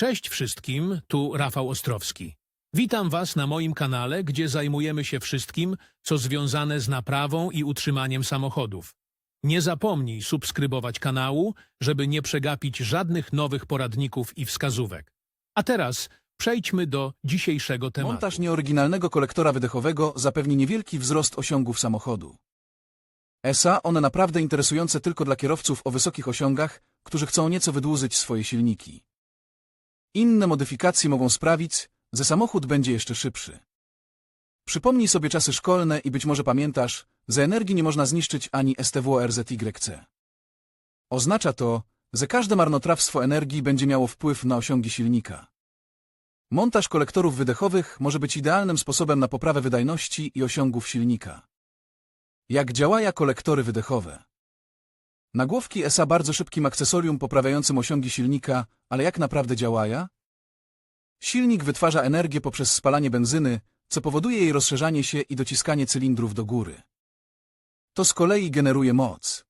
Cześć wszystkim, tu Rafał Ostrowski. Witam Was na moim kanale, gdzie zajmujemy się wszystkim, co związane z naprawą i utrzymaniem samochodów. Nie zapomnij subskrybować kanału, żeby nie przegapić żadnych nowych poradników i wskazówek. A teraz przejdźmy do dzisiejszego tematu. Montaż nieoryginalnego kolektora wydechowego zapewni niewielki wzrost osiągów samochodu. ESA one naprawdę interesujące tylko dla kierowców o wysokich osiągach, którzy chcą nieco wydłużyć swoje silniki. Inne modyfikacje mogą sprawić, że samochód będzie jeszcze szybszy. Przypomnij sobie czasy szkolne i być może pamiętasz, że energii nie można zniszczyć ani STW RZYC. Oznacza to, że każde marnotrawstwo energii będzie miało wpływ na osiągi silnika. Montaż kolektorów wydechowych może być idealnym sposobem na poprawę wydajności i osiągów silnika. Jak działają kolektory wydechowe? Nagłówki ESA bardzo szybkim akcesorium poprawiającym osiągi silnika, ale jak naprawdę działają? Silnik wytwarza energię poprzez spalanie benzyny, co powoduje jej rozszerzanie się i dociskanie cylindrów do góry. To z kolei generuje moc.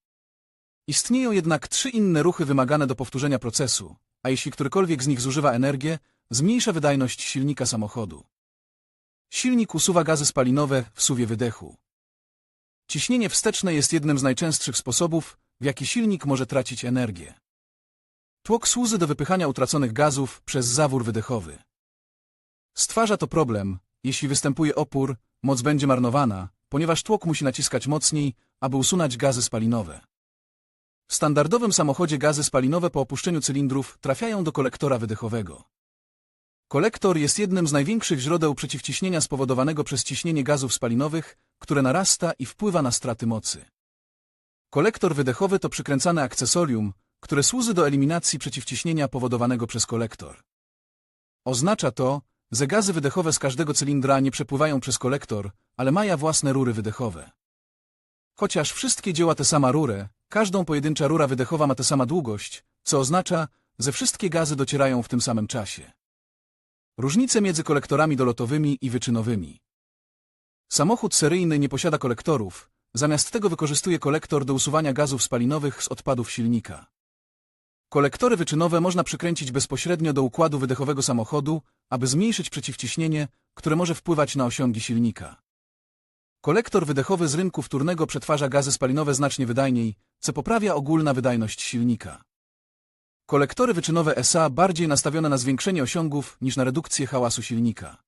Istnieją jednak trzy inne ruchy wymagane do powtórzenia procesu, a jeśli którykolwiek z nich zużywa energię, zmniejsza wydajność silnika samochodu. Silnik usuwa gazy spalinowe w suwie wydechu. Ciśnienie wsteczne jest jednym z najczęstszych sposobów, w jaki silnik może tracić energię. Tłok służy do wypychania utraconych gazów przez zawór wydechowy. Stwarza to problem, jeśli występuje opór, moc będzie marnowana, ponieważ tłok musi naciskać mocniej, aby usunąć gazy spalinowe. W standardowym samochodzie gazy spalinowe po opuszczeniu cylindrów trafiają do kolektora wydechowego. Kolektor jest jednym z największych źródeł przeciwciśnienia spowodowanego przez ciśnienie gazów spalinowych, które narasta i wpływa na straty mocy. Kolektor wydechowy to przykręcane akcesorium, które służy do eliminacji przeciwciśnienia powodowanego przez kolektor. Oznacza to, że gazy wydechowe z każdego cylindra nie przepływają przez kolektor, ale mają własne rury wydechowe. Chociaż wszystkie dzieła tę samą rurę, każdą pojedyncza rura wydechowa ma tę samą długość, co oznacza, że wszystkie gazy docierają w tym samym czasie. Różnice między kolektorami dolotowymi i wyczynowymi. Samochód seryjny nie posiada kolektorów, zamiast tego wykorzystuje kolektor do usuwania gazów spalinowych z odpadów silnika. Kolektory wyczynowe można przykręcić bezpośrednio do układu wydechowego samochodu, aby zmniejszyć przeciwciśnienie, które może wpływać na osiągi silnika. Kolektor wydechowy z rynku wtórnego przetwarza gazy spalinowe znacznie wydajniej, co poprawia ogólna wydajność silnika. Kolektory wyczynowe SA bardziej nastawione na zwiększenie osiągów niż na redukcję hałasu silnika.